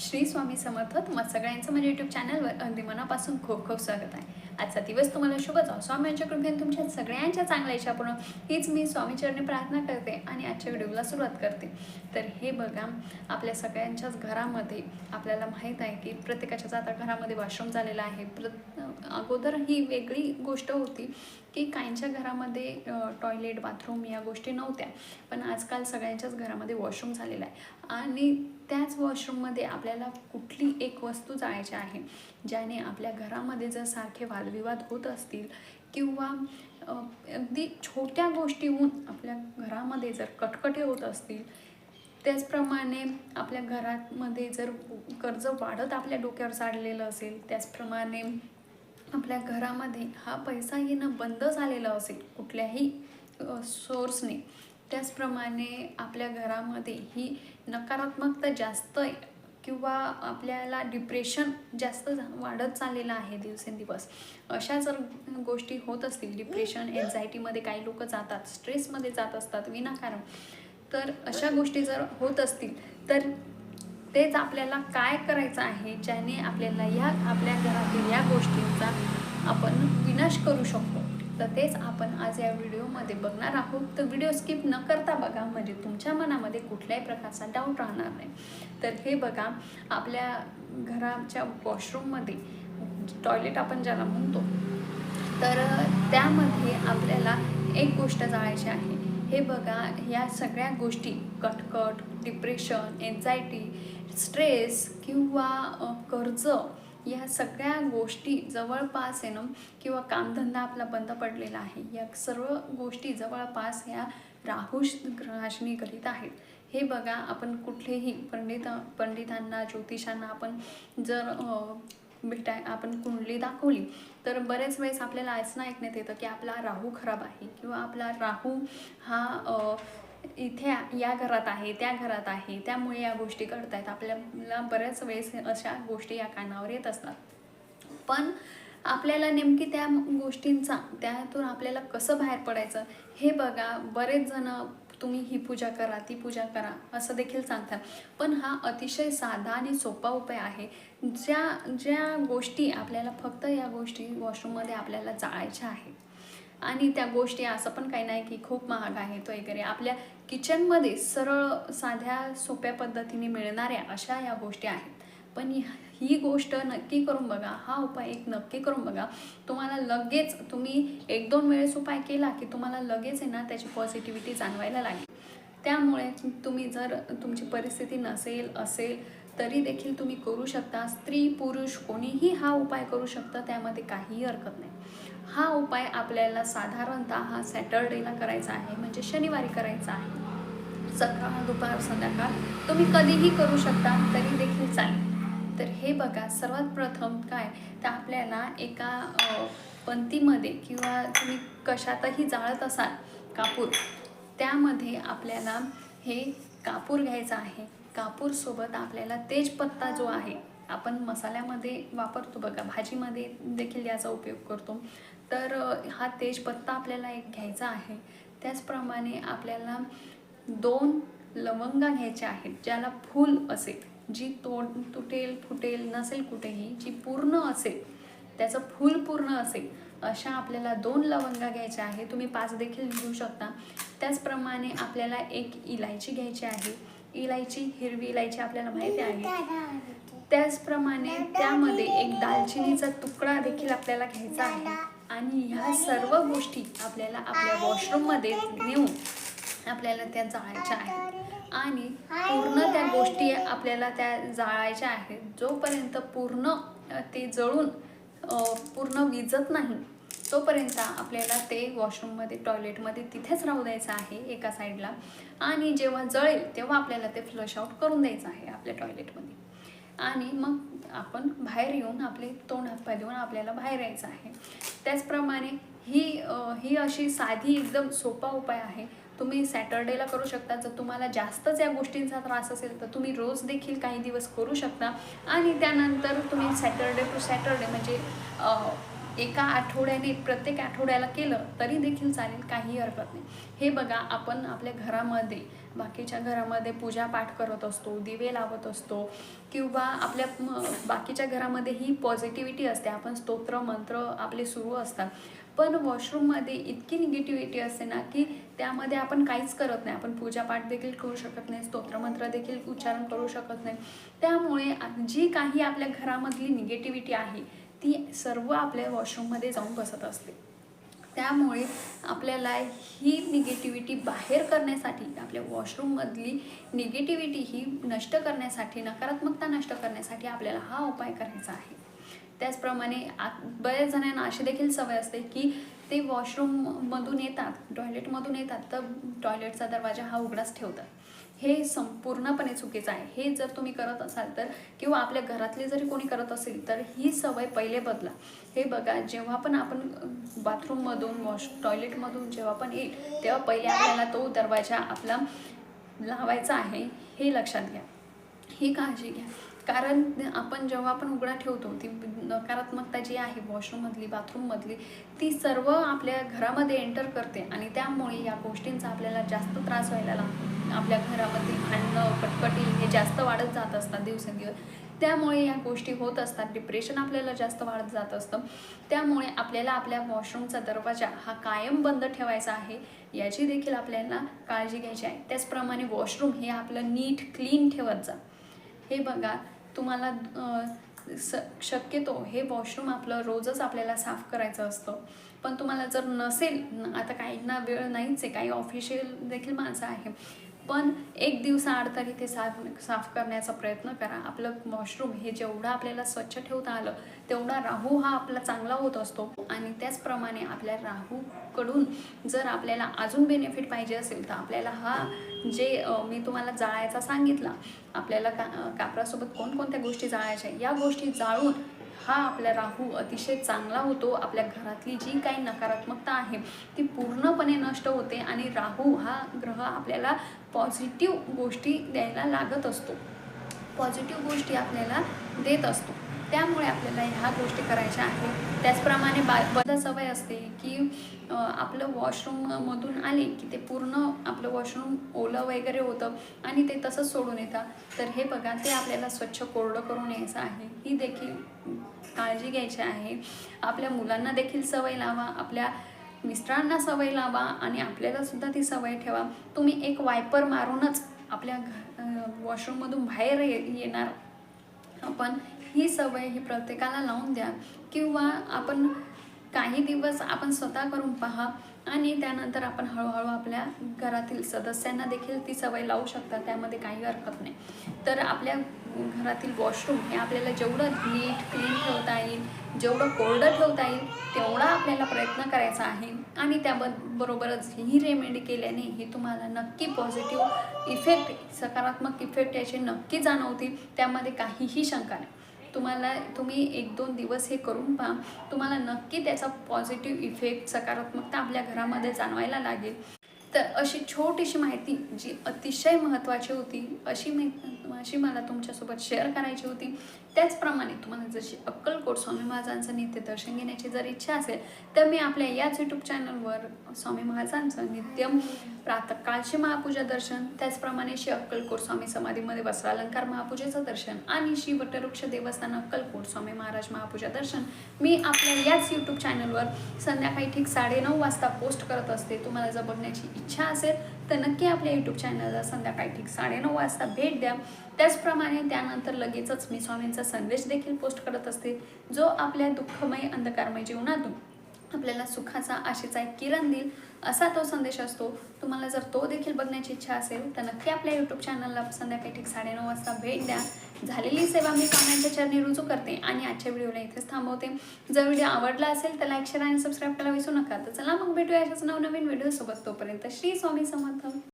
श्री स्वामी समर्थ तुम्हा सगळ्यांचं माझ्या यूट्यूब चॅनलवर अगदी मनापासून खूप खूप स्वागत आहे. आजचा दिवस तुम्हाला शुभ जाऊ स्वामींच्या कृपेने तुमच्या सगळ्यांच्या चांगल्या इच्छा पूर्ण हीच मी स्वामीचरणी प्रार्थना करते आणि आजच्या व्हिडिओला सुरुवात करते. तर हे बघा आपल्या सगळ्यांच्याच घरामध्ये आपल्याला माहीत आहे की प्रत्येकाच्याच आता घरामध्ये वॉशरूम झालेला आहे. प्र अगोदर ही वेगळी गोष्ट होती की काहींच्या घरामध्ये टॉयलेट बाथरूम या गोष्टी नव्हत्या. पण आजकाल सगळ्यांच्याच घरामध्ये वॉशरूम झालेला आहे. आणि त्याच वॉशरूममध्ये आपल्याला कुठली एक वस्तू जायची आहे ज्याने आपल्या घरामध्ये जर सारखे वादविवाद होत असतील किंवा अगदी छोट्या गोष्टीहून आपल्या घरामध्ये जर कटकटे होत असतील त्याचप्रमाणे आपल्या घरामध्ये जर कर्ज वाढत आपल्या डोक्यावर चाढलेलं असेल त्याचप्रमाणे आपल्या घरामध्ये हा पैसा येणं बंद झालेला असेल कुठल्याही सोर्सने त्याचप्रमाणे आपल्या घरामध्ये ही नकारात्मकता जास्त आहे किंवा आपल्याला डिप्रेशन जास्त झा- वाढत चाललेलं आहे दिवसेंदिवस. अशा जर गोष्टी होत असतील डिप्रेशन एन्झायटीमध्ये काही लोक जातात स्ट्रेसमध्ये जात असतात विनाकारण तर अशा गोष्टी जर होत असतील तर तेच आपल्याला काय करायचं आहे ज्याने आपल्याला या आपल्या घरातील या गोष्टींचा आपण विनाश करू शकतो. तर तेच आपण आज या व्हिडिओमध्ये बघणार आहोत. तर व्हिडिओ स्किप न करता बघा म्हणजे तुमच्या मनामध्ये कुठल्याही प्रकारचा डाऊट राहणार नाही. तर हे बघा आपल्या घराच्या वॉशरूममध्ये टॉयलेट आपण ज्याला म्हणतो तर त्यामध्ये आपल्याला एक गोष्ट जाळायची आहे. हे बघा या सगळ्या गोष्टी कटकट डिप्रेशन एन्झायटी स्ट्रेस किंवा कर्ज या सगळ्या गोष्टी जवळपास आहे ना किंवा कामधंदा आपला बंद पडलेला आहे या सर्व गोष्टी जवळपास ह्या राहू ग्रहाशी करीत आहेत. हे बघा आपण कुठलेही पंडित पंडितांना ज्योतिषांना आपण जर भेटाय आपण कुंडली दाखवली. तर बरेच वेळेस आपल्याला ऐसणं ऐकण्यात येतं की आपला राहू खराब आहे किंवा आपला राहू हा इथे या घरात आहे त्या घरात आहे त्यामुळे या गोष्टी घडत आहेत आपल्याला बऱ्याच वेळेस अशा गोष्टी या कानावर येत असतात. पण आपल्याला नेमकी त्या गोष्टींचा त्यातून आपल्याला कसं बाहेर पडायचं हे बघा. बरेच जण तुम्ही ही पूजा करा ती पूजा करा असं देखील सांगतात. पण हा अतिशय साधा आणि सोपा उपाय आहे. ज्या ज्या गोष्टी आपल्याला फक्त या गोष्टी वॉशरूममध्ये आपल्याला जाळायच्या आहेत. आणि त्या गोष्टी असं पण काही नाही की खूप महाग आहे तो वगैरे. आपल्या किचनमध्ये सरळ साध्या सोप्या पद्धतीने मिळणाऱ्या अशा या गोष्टी आहेत. पण ही- गोष्ट नक्की करून बघा. हा उपाय एक नक्की करून बघा. तुम्हाला लगेच तुम्ही एक दोन वेळेस उपाय केला की तुम्हाला लगेच आहे ना त्याची पॉझिटिव्हिटी जाणवायला लागेल. त्यामुळे तुम्ही जर तुमची परिस्थिती नसेल असेल तरी देखील तुम्ही करू शकता. स्त्री पुरुष कोणीही हा उपाय करू शकता त्यामध्ये काहीही हरकत नाही. हा उपाय आपल्याला साधारणतः हा सॅटर्डेला करायचा आहे म्हणजे शनिवारी करायचा आहे. सकाळ दुपार संध्याकाळ तुम्ही कधीही करू शकता तरी देखील चालेल. तर हे बघा सर्वात प्रथम काय? तर आपल्याला एका अ, पंतीमध्ये किंवा तुम्ही कशातही जाळत असाल कापूर त्यामध्ये आपल्याला हे कापूर घ्यायचं आहे. कापूरसोबत आपल्याला तेजपत्ता जो आहे आपण मसाल्यामध्ये वापरतो बघा भाजीमध्ये देखील याचा उपयोग करतो. तर हा तेजपत्ता आपल्याला एक घ्यायचा आहे. त्याचप्रमाणे आपल्याला दोन लवंगा घ्यायच्या आहेत ज्याला फूल असेल जी तो तुटेल फुटेल नसेल कुठेही जी पूर्ण असेल त्याचं फूल पूर्ण असेल अशा आपल्याला दोन लवंगा घ्यायच्या आहे तुम्ही पाच देखील घेऊ शकता. त्याचप्रमाणे आपल्याला एक इलायची घ्यायची आहे. इलायची हिरवी इलायची आपल्याला माहिती आहे. त्याचप्रमाणे त्यामध्ये एक दालचिनीचा तुकडा देखील आपल्याला घ्यायचा आहे. आणि ह्या सर्व गोष्टी आपल्याला आपल्या वॉशरूममध्ये नेऊन आपल्याला त्या जाळायच्या आहेत. आणि पूर्ण त्या गोष्टी आपल्याला त्या जाळायच्या आहेत. जोपर्यंत पूर्ण ते जळून पूर्ण विजत नाही तोपर्यंत आपल्याला ते वॉशरूममध्ये टॉयलेटमध्ये तिथेच राहू द्यायचं आहे एका साईडला. आणि जेव्हा जळेल तेव्हा आपल्याला ते फ्लश आउट करून द्यायचं आहे आपल्या टॉयलेटमध्ये. आणि मग आपण बाहेर येऊन आपले तोंड हातपाय देऊन आपल्याला बाहेर यायचं आहे. त्याचप्रमाणे ही ही अशी साधी एकदम सोपा उपाय आहे. तुम्ही सॅटर्डेला करू शकता. जर तुम्हाला जास्तच या गोष्टींचा त्रास असेल तर तुम्ही रोज देखील काही दिवस करू शकता. आणि त्यानंतर तुम्ही सॅटर्डे टू सॅटर्डे म्हणजे एका आठवड्याने प्रत्येक आठवड्याला केलं तरी देखील चालेल काही हरकत नाही. हे बघा आपण आपल्या घरामध्ये बाकीच्या घरामध्ये पूजापाठ करत असतो दिवे लावत असतो किंवा आपल्या बाकीच्या घरामध्ये ही पॉझिटिव्हिटी असते. आपण स्तोत्र मंत्र आपले सुरू असतात. पण वॉशरूममध्ये इतकी निगेटिव्हिटी असते ना की त्यामध्ये आपण काहीच करत नाही. आपण पूजापाठ देखील करू शकत नाही स्तोत्रमंत्र देखील उच्चारण करू शकत नाही. त्यामुळे जी काही आपल्या घरामधली निगेटिव्हिटी आहे ती सर्व आपल्या वॉशरूममध्ये जाऊन बसत असते. त्यामुळे आपल्याला ही निगेटिव्हिटी बाहेर करण्यासाठी आपल्या वॉशरूममधली निगेटिव्हिटी ही नष्ट करण्यासाठी नकारात्मकता नष्ट करण्यासाठी आपल्याला हा उपाय करायचा आहे. त्याचप्रमाणे आ बऱ्याच जणांना अशी देखील सवय असते की ते वॉशरूममधून येतात टॉयलेटमधून येतात तर टॉयलेटचा दरवाजा हा उघडाच ठेवतात. हे संपूर्णपणे चुकीचं आहे. हे जर तुम्ही करत असाल तर किंवा आपल्या घरातले जरी कोणी करत असेल तर ही सवय पहिले बदला. हे बघा जेव्हा पण आपण बाथरूममधून वॉश टॉयलेटमधून जेव्हा पण येईल तेव्हा पहिले आपल्याला तो दरवाजा आपला लावायचा आहे हे लक्षात घ्या. ही काळजी घ्या. कारण आपण जेव्हा आपण उघडा ठेवतो ती नकारात्मकता जी आहे वॉशरूममधली बाथरूममधली ती सर्व आपल्या घरामध्ये एंटर करते आणि त्यामुळे या गोष्टींचा आपल्याला जास्त त्रास व्हायला लागतो. आपल्या घरामध्ये भांडणं पटपटी हे जास्त वाढत जात असतात दिवसेंदिवस. त्यामुळे या गोष्टी होत असतात. डिप्रेशन आपल्याला जास्त वाढत जात असतं. त्यामुळे आपल्याला आपल्या वॉशरूमचा दरवाजा हा कायम बंद ठेवायचा आहे. याची देखील आपल्याला काळजी घ्यायची आहे. त्याचप्रमाणे वॉशरूम हे आपलं नीट क्लीन ठेवत जा. हे बघा तुम्हाला स शक्यतो हे वॉशरूम आपलं रोजच आपल्याला साफ करायचं असतं. पण तुम्हाला जर नसेल आता काहींना वेळ नाहीच आहे. काही ऑफिशियल देखील माणसं आहे. पण एक दिवसाआड तरी ते साफ साफ करण्याचा प्रयत्न करा. आपलं वॉशरूम हे जेवढं आपल्याला स्वच्छ ठेवता आलं तेवढा राहू हा आपला चांगला होत असतो. आणि त्याचप्रमाणे आपल्या राहूकडून जर आपल्याला अजून बेनिफिट पाहिजे असेल तर आपल्याला हा जे मी तुम्हाला जाळायचा सांगितला आपल्याला का कापरासोबत कोणकोणत्या गोष्टी जाळायच्या या गोष्टी जाळून हा आपला राहू अतिशय चांगला होतो. आपल्या घरातली जी काही नकारात्मकता आहे ती पूर्णपणे नष्ट होते आणि राहू हा ग्रह आपल्याला पॉझिटिव्ह गोष्टी द्यायला लागत असतो. पॉझिटिव्ह गोष्टी आपल्याला देत असतो. त्यामुळे आपल्याला ह्या गोष्टी करायच्या आहेत. त्याचप्रमाणे बा बदा सवय असते की आपलं वॉशरूममधून आले की ते पूर्ण आपलं वॉशरूम ओलं वगैरे होतं आणि ते तसंच सोडून येतात तर हे बघा ते आपल्याला स्वच्छ कोरडं करून यायचं आहे. ही देखील काळजी घ्यायची आहे. आपल्या मुलांना देखील सवय लावा आपल्या मिस्टरांना सवय लावा आणि आपल्याला सुद्धा ती सवय ठेवा. तुम्ही एक वायपर मारूनच आपल्या घ वॉशरूममधून बाहेर ये येणार. आपण ही सवय ही प्रत्येकाला लावून द्या किंवा आपण काही दिवस आपण स्वतः करून पहा. आणि त्यानंतर आपण हळूहळू आपल्या घरातील सदस्यांना देखील ती सवय लावू शकता त्यामध्ये काही हरकत नाही. तर आपल्या घरातील वॉशरूम हे आपल्याला जेवढं नीट क्लीन ठेवता येईल जेवढं कोरडं ठेवता येईल तेवढा आपल्याला प्रयत्न करायचा आहे. आणि त्याबरोबरच ही रेमेडी केल्याने ही तुम्हाला नक्की पॉझिटिव्ह इफेक्ट सकारात्मक इफेक्ट याचे नक्की जाणवतील त्यामध्ये काहीही शंका नाही. तुम्हाला तुम्ही एक दोन दिवस हे करून पहा. तुम्हाला नक्की त्याचा पॉझिटिव्ह इफेक्ट सकारात्मकता आपल्या घरामध्ये जाणवायला लागेल. तर अशी छोटीशी माहिती जी अतिशय महत्त्वाची होती अशी मी अशी मला तुमच्यासोबत शेअर करायची होती. त्याचप्रमाणे तुम्हाला जशी अक्कलकोट स्वामी महाराजांचं नित्य दर्शन घेण्याची जर इच्छा असेल तर मी आपल्या याच यूट्यूब चॅनलवर स्वामी महाराजांचं नित्यम प्रातःकाळचे महापूजा दर्शन त्याचप्रमाणे श्री अक्कलकोट स्वामी समाधीमध्ये वस्त्रालंकार महापूजेचं दर्शन आणि श्री वटवृक्ष देवस्थान अक्कलकोट स्वामी महाराज महापूजा दर्शन मी आपल्या याच यूट्यूब चॅनलवर संध्याकाळी ठीक साडेनऊ वाजता पोस्ट करत असते. तुम्हाला जर बघण्याची इच्छा असेल तर नक्की आपल्या यूट्यूब चॅनलला संध्याकाळी ठीक साडेनऊ वाजता भेट द्या. त्याचप्रमाणे त्यानंतर लगेचच मी स्वामींचा संदेश देखील पोस्ट करत असते जो आपल्या दुःखमय अंधकारमय जीवनातून आपल्याला सुखाचा आशेचा एक किरण देईल असा तो संदेश असतो. तुम्हाला जर तो देखील बघण्याची इच्छा असेल तर नक्की आपल्या यूट्यूब चॅनलला संध्याकाळी ठीक साडेनऊ वाजता भेट द्या. झालेली सेवा मी कमेंटच्या चरणी रुजू करते आणि आजच्या व्हिडिओला इथेच थांबवते. जर व्हिडिओ आवडला असेल तर लाईक शेअर आणि सबस्क्राईब करायला विसरू नका. तर चला मग भेटूया अशाच नवनवीन व्हिडिओसोबत तोपर्यंत श्री स्वामी समर्थ.